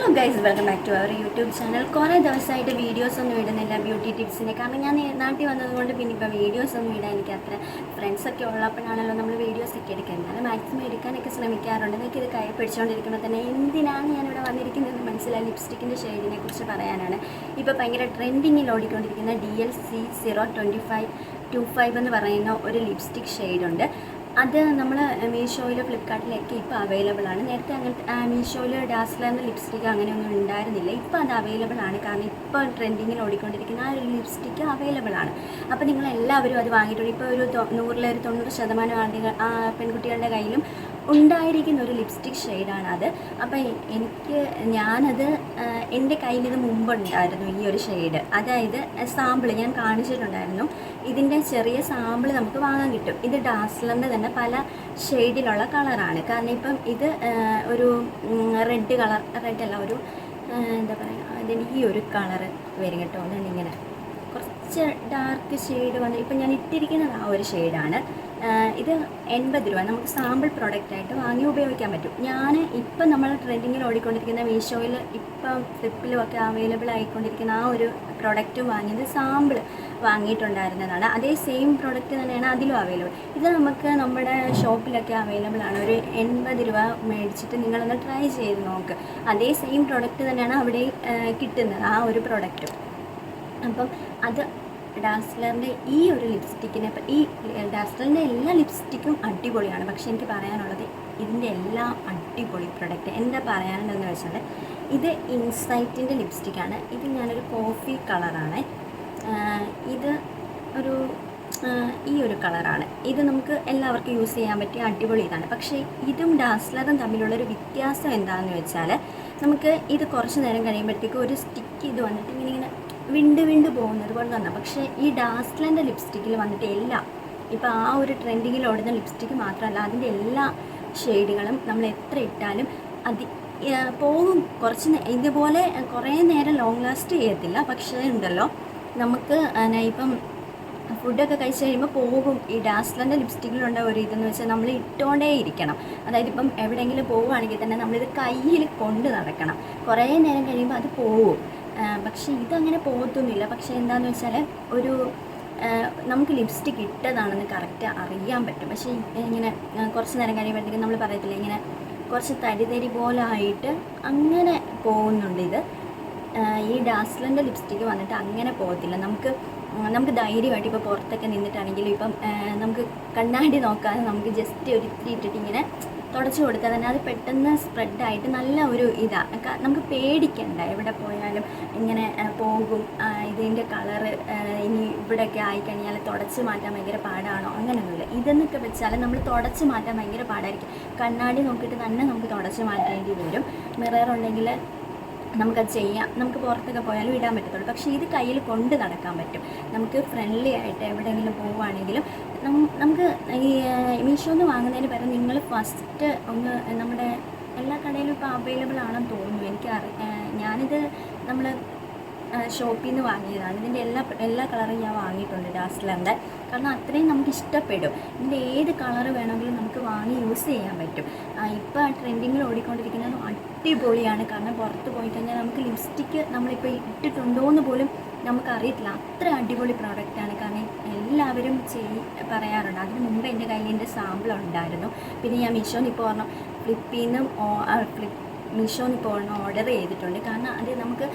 Guys welcome back to our YouTube channel കുറേ ദിവസമായിട്ട് videos ഒന്നും ഇടുന്നില്ല ബ്യൂട്ടി ടിപ്സിന്റെ കാരണം ഞാൻ നാട്ടിൽ വന്നതുകൊണ്ട് പിന്നെ ഇപ്പോൾ വീഡിയോസ് ഒന്നും ഇടാൻ എനിക്ക് അത്ര ഫ്രണ്ട്സൊക്കെ ഉള്ളപ്പോഴാണല്ലോ നമ്മൾ വീഡിയോസ് ഒക്കെ എടുക്കുന്നത് എന്നാലും മാക്സിമം എടുക്കാനൊക്കെ ശ്രമിക്കാറുണ്ട്. എനിക്ക് ഇത് കൈ പിടിച്ചുകൊണ്ടിരിക്കുമ്പോൾ തന്നെ എന്തിനാണ് ഞാനിവിടെ വന്നിരിക്കുന്നതെന്ന് മനസ്സിലായി. ലിപ്സ്റ്റിക്കിന്റെ ഷെയ്ഡിനെ കുറിച്ച് പറയാനാണ്. ഇപ്പോൾ ഭയങ്കര ട്രെൻഡിങ്ങിൽ ഓടിക്കൊണ്ടിരിക്കുന്ന D L C zero twenty five two five എന്ന് പറയുന്ന ഒരു ലിപ്സ്റ്റിക് ഷെയ്ഡുണ്ട് അത് നമ്മൾ മീഷോയിൽ ഫ്ലിപ്കാർട്ടിലൊക്കെ ഇപ്പോൾ അവൈലബിൾ ആണ്. നേരത്തെ അങ്ങനത്തെ മീഷോയിൽ ഡാസ്ലറിന്റെ ലിപ്സ്റ്റിക്ക് അങ്ങനെയൊന്നും ഉണ്ടായിരുന്നില്ല. ഇപ്പോൾ അത് അവൈലബിൾ ആണ്. കാരണം ഇപ്പോൾ ട്രെൻഡിങ്ങിൽ ഓടിക്കൊണ്ടിരിക്കുന്ന ആ ഒരു ലിപ്സ്റ്റിക്ക് അവൈലബിൾ ആണ്. അപ്പോൾ നിങ്ങൾ എല്ലാവരും അത് വാങ്ങിയിട്ടുണ്ട്. ഇപ്പോൾ ഒരു നൂറിലെ ഒരു തൊണ്ണൂറ് ശതമാനം ആളുകൾ പെൺകുട്ടികളുടെ കയ്യിലും ഉണ്ടായിരിക്കുന്ന ഒരു ലിപ്സ്റ്റിക് ഷെയ്ഡാണ് അത്. അപ്പോൾ എനിക്ക് ഞാനത് എന്റെ കയ്യിൽ ഇത് മുമ്പുണ്ടായിരുന്നു ഈ ഒരു ഷെയ്ഡ് അതായത് സാമ്പിൾ ഞാൻ കാണിച്ചിട്ടുണ്ടായിരുന്നു. ഇതിന്റെ ചെറിയ സാമ്പിൾ നമുക്ക് വാങ്ങാൻ കിട്ടും. ഇത് ഡാസ്ലറിന്റെ തന്നെ പല ഷെയ്ഡിലുള്ള കളറാണ് കാരണം ഇപ്പം ഇത് ഒരു റെഡ് കളർ റെഡ് അല്ല ഒരു എന്താ പറയുക അതിന്റെ ഈ ഒരു കളറ് വരും കേട്ടോ ഇങ്ങനെ കുറച്ച് ഡാർക്ക് ഷെയ്ഡ് വന്ന് ഇപ്പം ഞാൻ ഇട്ടിരിക്കുന്നത് ആ ഒരു ഷെയ്ഡാണ് ഇത് എൺപത് രൂപ. നമുക്ക് സാമ്പിൾ പ്രോഡക്റ്റ് ആയിട്ട് വാങ്ങി ഉപയോഗിക്കാൻ പറ്റും. ഞാൻ ഇപ്പം നമ്മൾ ട്രെൻഡിങ്ങിൽ ഓടിക്കൊണ്ടിരിക്കുന്ന മീഷോയിൽ ഇപ്പം ഫ്ലിപ്പിലും ഒക്കെ അവൈലബിൾ ആയിക്കൊണ്ടിരിക്കുന്ന ആ ഒരു പ്രോഡക്റ്റ് വാങ്ങിയത് സാമ്പിൾ വാങ്ങിയിട്ടുണ്ടായിരുന്നതാണ്. അതേ സെയിം പ്രോഡക്റ്റ് തന്നെയാണ് അതിലും അവൈലബിൾ ഇത് നമുക്ക് നമ്മുടെ ഷോപ്പിലൊക്കെ അവൈലബിൾ ആണ്. ഒരു എൺപത് രൂപ മേടിച്ചിട്ട് നിങ്ങളൊന്ന് ട്രൈ ചെയ്ത് നോക്ക്. അതേ സെയിം പ്രോഡക്റ്റ് തന്നെയാണ് അവിടെ കിട്ടുന്നത് ആ ഒരു പ്രോഡക്റ്റും അപ്പം അത് ഡാസ്ലറിന്റെ ഈ ഒരു ലിപ്സ്റ്റിക്കിനെ ഈ ഡാസ്ലറിന്റെ എല്ലാ ലിപ്സ്റ്റിക്കും അടിപൊളിയാണ്. പക്ഷേ എനിക്ക് പറയാനുള്ളത് ഇതിന്റെ എല്ലാ അടിപൊളി പ്രൊഡക്റ്റ്. എന്താ പറയാനുള്ളതെന്ന് വെച്ചാൽ ഇത് ഇൻസൈറ്റിന്റെ ലിപ്സ്റ്റിക്കാണ്. ഇത് ഞാനൊരു കോഫി കളറാണ്. ഇത് ഒരു ഈ ഒരു കളറാണ്. ഇത് നമുക്ക് എല്ലാവർക്കും യൂസ് ചെയ്യാൻ പറ്റിയ അടിപൊളി ഇതാണ്. പക്ഷേ ഇതും ഡാസ്ലറും തമ്മിലുള്ളൊരു വ്യത്യാസം എന്താണെന്ന് വെച്ചാൽ നമുക്ക് ഇത് കുറച്ച് നേരം കഴിയുമ്പോഴത്തേക്കും ഒരു സ്റ്റിക്ക് ഇത് വന്നിട്ട് ഇങ്ങനെ ഇങ്ങനെ വിണ്ട് വിണ്ട് പോകുന്നത് പോലെ തന്നെ പക്ഷേ ഈ ഡാസ്ലറിന്റെ ലിപ്സ്റ്റിക്കിൽ വന്നിട്ട് എല്ലാം ഇപ്പോൾ ആ ഒരു ട്രെൻഡിങ്ങിൽ ഓടുന്ന ലിപ്സ്റ്റിക്ക് മാത്രമല്ല അതിന്റെ എല്ലാ ഷെയ്ഡുകളും നമ്മൾ എത്ര ഇട്ടാലും അതി പോകും. കുറച്ച് ഇതുപോലെ കുറേ നേരം ലോങ് ലാസ്റ്റ് ചെയ്യത്തില്ല. പക്ഷേ ഉണ്ടല്ലോ നമുക്ക് ഇപ്പം ഫുഡൊക്കെ കഴിച്ച് കഴിയുമ്പോൾ പോകും. ഈ ഡാസ്ലറിന്റെ ലിപ്സ്റ്റിക്കിലുണ്ട ഒരു ഇതെന്ന് വെച്ചാൽ നമ്മൾ ഇട്ടുകൊണ്ടേ ഇരിക്കണം. അതായത് ഇപ്പം എവിടെയെങ്കിലും പോവുകയാണെങ്കിൽ തന്നെ നമ്മളിത് കയ്യിൽ കൊണ്ട് നടക്കണം. കുറേ നേരം കഴിയുമ്പോൾ അത് പോവും പക്ഷേ ഇതങ്ങനെ പോകത്തൊന്നുമില്ല. പക്ഷേ എന്താണെന്ന് വെച്ചാൽ ഒരു നമുക്ക് ലിപ്സ്റ്റിക് ഇട്ടതാണെന്ന് കറക്റ്റ് അറിയാൻ പറ്റും. പക്ഷേ ഇങ്ങനെ കുറച്ച് നേരം കഴിയുമ്പോഴത്തേക്കും നമ്മൾ പറയത്തില്ല ഇങ്ങനെ കുറച്ച് തരിതരി പോലെ ആയിട്ട് അങ്ങനെ പോകുന്നുണ്ട് ഇത്. ഈ ഡാസ്ലന്റെ ലിപ്സ്റ്റിക്ക് വന്നിട്ട് അങ്ങനെ പോകത്തില്ല. നമുക്ക് നമുക്ക് ധൈര്യമായിട്ട് ഇപ്പോൾ പുറത്തൊക്കെ നിന്നിട്ടാണെങ്കിലും ഇപ്പം നമുക്ക് കണ്ണാടി നോക്കാതെ നമുക്ക് ജസ്റ്റ് ഒരു ഇത്തിരി ഇട്ടിട്ട് ഇങ്ങനെ തുടച്ചു കൊടുക്കുക. തന്നെ അത് പെട്ടെന്ന് സ്പ്രെഡായിട്ട് നല്ല ഒരു ഇതാണ് നമുക്ക് പേടിക്കണ്ട എവിടെ പോയാലും ഇങ്ങനെ പോകും. ഇതിന്റെ കളറ് ഇനി ഇവിടെയൊക്കെ ആയിക്കഴിഞ്ഞാൽ തുടച്ച് മാറ്റാൻ ഭയങ്കര പാടാണോ? അങ്ങനെയൊന്നുമില്ല ഇതെന്നൊക്കെ വെച്ചാൽ നമ്മൾ തുടച്ച് മാറ്റാൻ ഭയങ്കര പാടായിരിക്കും. കണ്ണാടി നോക്കിയിട്ട് തന്നെ നമുക്ക് തുടച്ച് മാറ്റേണ്ടി വരും. മിറർ ഉണ്ടെങ്കിൽ നമുക്കത് ചെയ്യാം. നമുക്ക് പുറത്തൊക്കെ പോയാലും ഇടാൻ പറ്റത്തുള്ളൂ. പക്ഷേ ഇത് കയ്യിൽ കൊണ്ട് നടക്കാൻ പറ്റും. നമുക്ക് ഫ്രണ്ട്ലി ആയിട്ട് എവിടെയെങ്കിലും പോവുകയാണെങ്കിലും നമുക്ക് ഈ മീഷോന്ന് വാങ്ങുന്നതിന് പകരം നിങ്ങൾ ഫസ്റ്റ് ഒന്ന് നമ്മുടെ എല്ലാ കടയിലും ഇപ്പോൾ അവൈലബിൾ ആണെന്ന് തോന്നുന്നു. എനിക്ക് അറി ഞാനിത് നമ്മൾ ഷോപ്പിൽ നിന്ന് വാങ്ങിയതാണ്. ഇതിന്റെ എല്ലാ എല്ലാ കളറും ഞാൻ വാങ്ങിയിട്ടുണ്ട് ഡാസ്ലറിന്റെ കാരണം അത്രയും നമുക്ക് ഇഷ്ടപ്പെടും. ഇതിന്റെ ഏത് കളർ വേണമെങ്കിലും നമുക്ക് വാങ്ങി യൂസ് ചെയ്യാൻ പറ്റും. ഇപ്പോൾ ട്രെൻഡിങ്ങിൽ ഓടിക്കൊണ്ടിരിക്കുന്നത് അടിപൊളിയാണ്. കാരണം പുറത്ത് പോയി കഴിഞ്ഞാൽ നമുക്ക് ലിപ്സ്റ്റിക്ക് നമ്മളിപ്പോൾ ഇട്ടിട്ടുണ്ടോ എന്ന് പോലും നമുക്കറിയത്തില്ല അത്ര അടിപൊളി പ്രോഡക്റ്റാണ് കാരണം എല്ലാവരും ചെയ് പറയാറുണ്ട്. അതിന് മുമ്പ് എന്റെ കയ്യിൽ എന്റെ സാമ്പിൾ ഉണ്ടായിരുന്നു. പിന്നെ ഞാൻ മീഷോന്ന് ഇപ്പോൾ പറഞ്ഞു ഫ്ലിപ്പിൽ നിന്നും ഫ്ലിപ്പ് മീഷോന്ന് ഇപ്പോൾ ഓർഡർ ചെയ്തിട്ടുണ്ട്. കാരണം അത് നമുക്ക്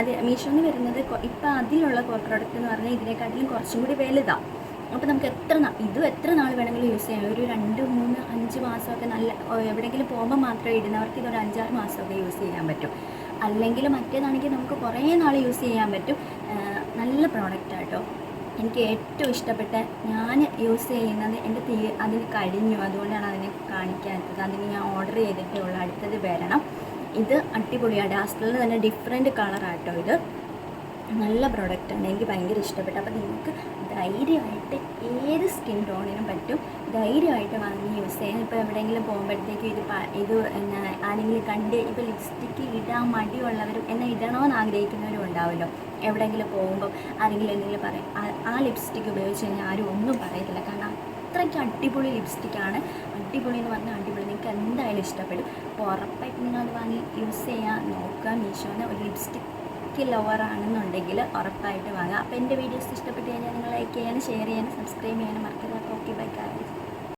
അത് മീഷോന്ന് വരുന്നത് ഇപ്പോൾ അതിലുള്ള പ്രോഡക്റ്റ് എന്ന് പറഞ്ഞാൽ ഇതിനെക്കാട്ടിലും കുറച്ചും കൂടി വലുതാണ്. അപ്പോൾ നമുക്ക് എത്ര ഇതും എത്ര നാൾ വേണമെങ്കിലും യൂസ് ചെയ്യാം? ഒരു രണ്ട് മൂന്ന് അഞ്ച് മാസമൊക്കെ നല്ല എവിടെയെങ്കിലും പോകുമ്പോൾ മാത്രമേ ഇടുന്നവർക്ക് ഇതൊരു അഞ്ചാറ് മാസമൊക്കെ യൂസ് ചെയ്യാൻ പറ്റും. അല്ലെങ്കിൽ മറ്റേതാണെങ്കിൽ നമുക്ക് കുറേ നാൾ യൂസ് ചെയ്യാൻ പറ്റും. നല്ല പ്രോഡക്റ്റ് ആട്ടോ എനിക്ക് ഏറ്റവും ഇഷ്ടപ്പെട്ട ഞാൻ യൂസ് ചെയ്യുന്നത് എന്റെ തീ അതിന് കഴിഞ്ഞു. അതുകൊണ്ടാണ് അതിനെ കാണിക്കാത്തത്. അതിന് ഞാൻ ഓർഡർ ചെയ്തിട്ടേ ഉള്ളൂ. അടുത്തത് വരണം. ഇത് അടിപൊളിയാണ്. ഡാസ്ലറിൽ തന്നെ ഡിഫറെന്റ് കളറാട്ടോ ഇത്. നല്ല പ്രോഡക്റ്റാണ് എനിക്ക് ഭയങ്കര ഇഷ്ടപ്പെട്ടു. അപ്പോൾ നിങ്ങൾക്ക് ധൈര്യമായിട്ട് ഏത് സ്കിൻ ടോണിനും പറ്റും. ധൈര്യമായിട്ട് വാങ്ങി യൂസ് ചെയ്യാൻ ഇപ്പോൾ എവിടെയെങ്കിലും പോകുമ്പോഴത്തേക്കും ഇത് ഇത് എന്നാ ആരെങ്കിലും കണ്ട് ഇപ്പോൾ ലിപ്സ്റ്റിക്ക് ഇടാൻ മടിയുള്ളവരും എന്നെ ഇടണമെന്ന് ആഗ്രഹിക്കുന്നവരും ഉണ്ടാവുമല്ലോ എവിടെയെങ്കിലും പോകുമ്പോൾ ആരെങ്കിലും എന്തെങ്കിലും പറയും ആ- ലിപ്സ്റ്റിക്ക് ഉപയോഗിച്ച് കഴിഞ്ഞാൽ ആരും ഒന്നും പറയത്തില്ല. കാരണം അത്രയ്ക്ക് അടിപൊളി ലിപ്സ്റ്റിക്കാണ് അടിപൊളി എന്ന് പറഞ്ഞാൽ അടിപൊളി. നിങ്ങൾക്ക് എന്താ എന്തായാലും ഇഷ്ടപ്പെടും. അപ്പോൾ ഉറപ്പായിട്ട് നിങ്ങളത് വാങ്ങി യൂസ് ചെയ്യാൻ നോക്കുക. മീഷോന്ന് ഒരു ലിപ്സ്റ്റിക്ക് ലവർ ആണെന്നുണ്ടെങ്കിൽ ഉറപ്പായിട്ട് വാങ്ങുക അപ്പോൾ എന്റെ വീഡിയോസ് ഇഷ്ടപ്പെട്ട് കഴിഞ്ഞാൽ നിങ്ങൾ ലൈക്ക് ചെയ്യാനും ഷെയർ ചെയ്യാനും സബ്സ്ക്രൈബ് ചെയ്യാനും മറക്കരുത്. അപ്പോൾ ഓക്കെ ബൈ കാര്യം